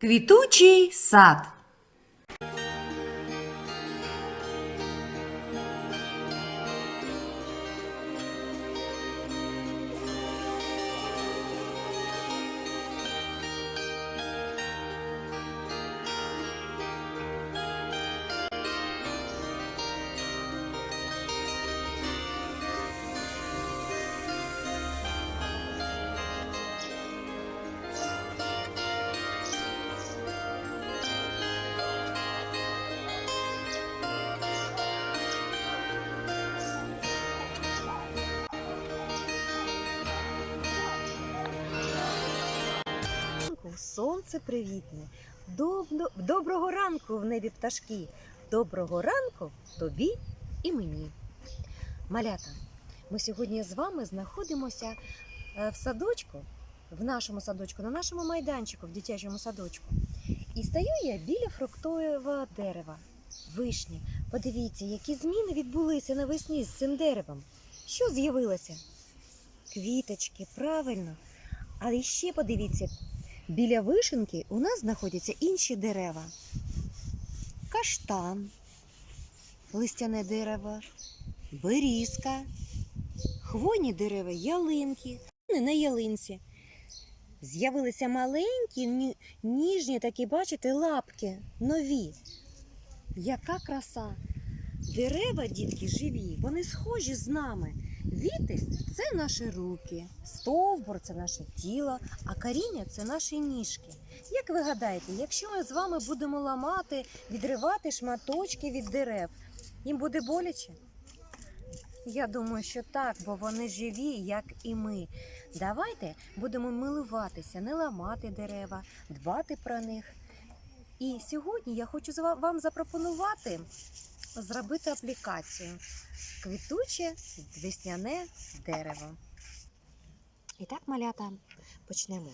Квітучий сад. Сонце привітне. Доброго ранку в небі пташки. Доброго ранку тобі і мені. Малята, ми сьогодні з вами знаходимося е, в садочку, в нашому садочку, на нашому майданчику, в дитячому садочку. І стою я біля фруктового дерева, вишні. Подивіться, які зміни відбулися навесні з цим деревом. Що з'явилося? Квіточки, правильно. Але ще подивіться, Біля вишенки у нас знаходяться інші дерева. Каштан, листяне дерево, берізка, хвойні дерева, ялинки, не на ялинці. З'явилися маленькі, ніжні такі, бачите, лапки, нові. Яка краса! Дерева, дітки, живі, вони схожі з нами. Віти це наші руки, стовбур це наше тіло, а коріння це наші ніжки. Як ви гадаєте, якщо ми з вами будемо ламати, відривати шматочки від дерев, їм буде боляче? Я думаю, що так, бо вони живі, як і ми. Давайте будемо милуватися, не ламати дерева, дбати про них. І сьогодні я хочу вам запропонувати зробити аплікацію квітуче весняне дерево. І так, малята, почнемо.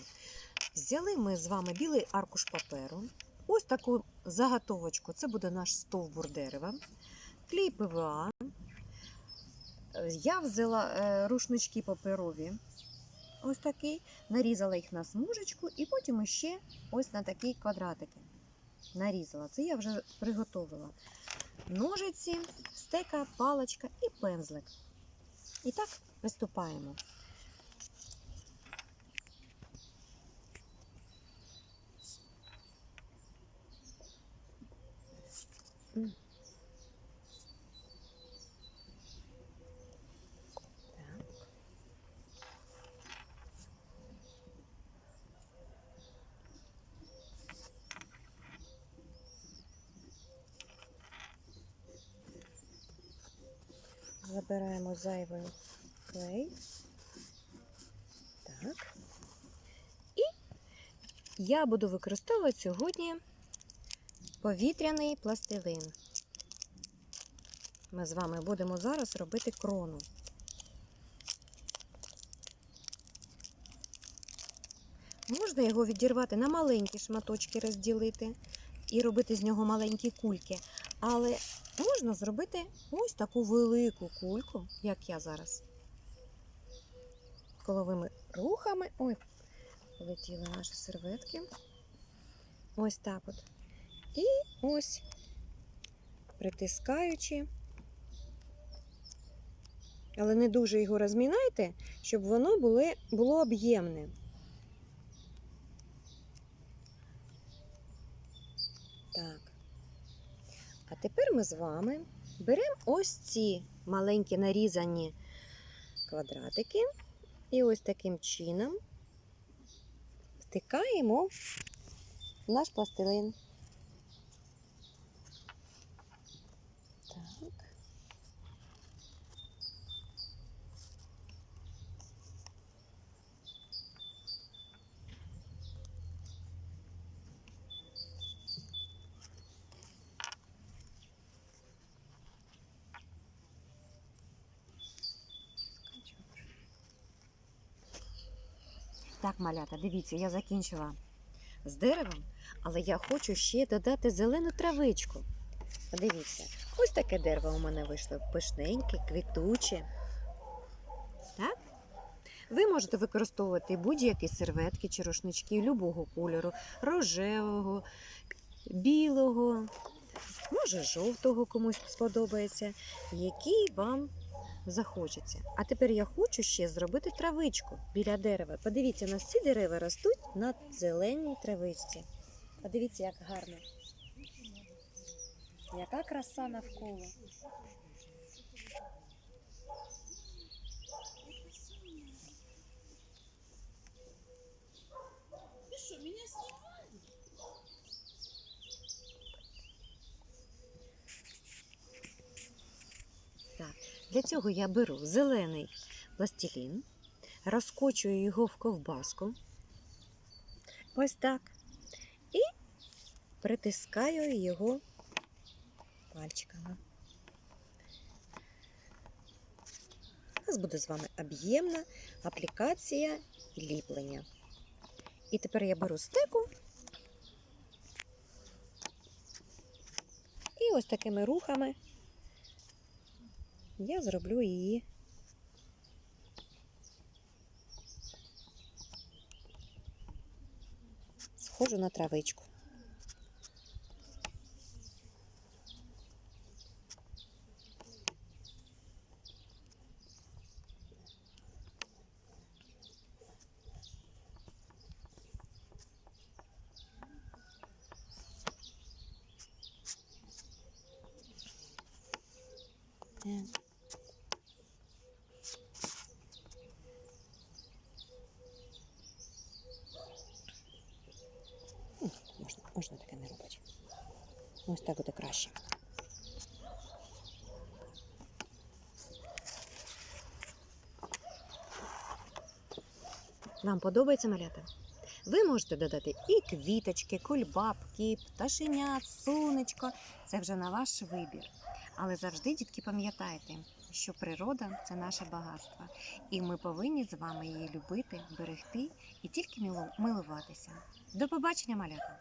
Взяли ми з вами білий аркуш паперу. Ось таку заготовочку. Це буде наш стовбур дерева. Клей ПВА. Я взяла е, рушнички паперові. Ось такий. Нарізала їх на смужечку і потім ще ось на такі квадратики. Нарізала. Це я вже приготовила. Ножиці, стека, паличка і пензлик. І так приступаємо. М. Так. Забираємо зайвий клей. Так. І я буду використовувати сьогодні повітряний пластилин. Ми з вами будемо зараз робити крону. Можна його відірвати на маленькі шматочки, розділити і робити з нього маленькі кульки. Але можна зробити ось таку велику кульку, як я зараз. Коловими рухами. Ой, полетіли наші серветки. Ось так от. І ось притискаючи. Але не дуже його розмінайте, щоб воно було об'ємне. Так. А тепер ми з вами беремо ось ці маленькі нарізані квадратики і ось таким чином втикаємо в наш пластилин. Так, малята, дивіться, я закінчила з деревом, але я хочу ще додати зелену травичку. Подивіться, ось таке дерево у мене вийшло пишненьке, квітуче. Так? Ви можете використовувати будь-які серветки чи рушнички любого кольору, рожевого, білого, може жовтого комусь сподобається, який вам захочеться. А тепер я хочу ще зробити травичку біля дерева. Подивіться, у нас ці дерева ростуть на зеленій травичці. Подивіться, як гарно. Яка краса навколо. Так, для цього я беру зелений пластилін, розкочую його в ковбаску. Ось так. І притискаю його пальчиками. У нас буде з вами об'ємна аплікація ліплення. І тепер я беру стеку і ось такими рухами я зроблю її. Схожу на травичку. Так. Так. Вам подобається малята? Ви можете додати і квіточки, кульбабки, пташенят, сонечко. Це вже на ваш вибір. Але завжди, дітки, пам'ятайте, що природа це наше багатство, і ми повинні з вами її любити, берегти і тільки милу- милуватися. До побачення, малята!